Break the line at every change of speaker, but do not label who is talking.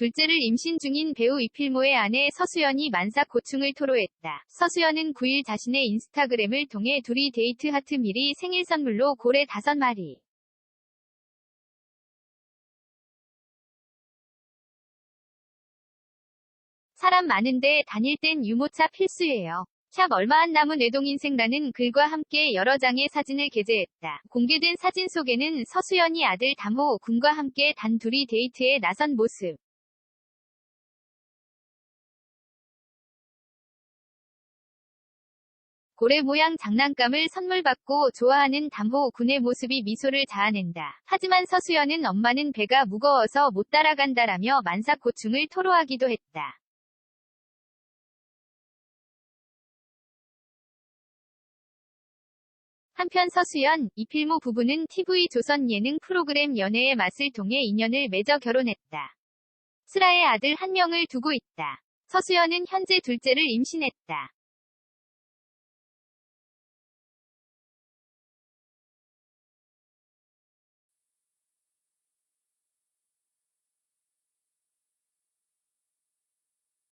둘째를 임신 중인 배우 이필모의 아내 서수연이 만삭 고충을 토로했다. 서수연은 9일 자신의 인스타그램을 통해 둘이 데이트 하트 미리 생일 선물로 고래 5마리. 사람 많은데 다닐 땐 유모차 필수예요. 샵 얼마 안 남은 외동인생라는 글과 함께 여러 장의 사진을 게재했다. 공개된 사진 속에는 서수연이 아들 담호 군과 함께 단둘이 데이트에 나선 모습. 고래 모양 장난감을 선물 받고 좋아하는 담호 군의 모습이 미소를 자아낸다. 하지만 서수연은 엄마는 배가 무거워서 못 따라간다라며 만삭 고충을 토로하기도 했다. 한편 서수연, 이필모 부부는 TV조선 예능 프로그램 연애의 맛을 통해 인연을 맺어 결혼했다. 슬아의 아들 한 명을 두고 있다. 서수연은 현재 둘째를 임신했다.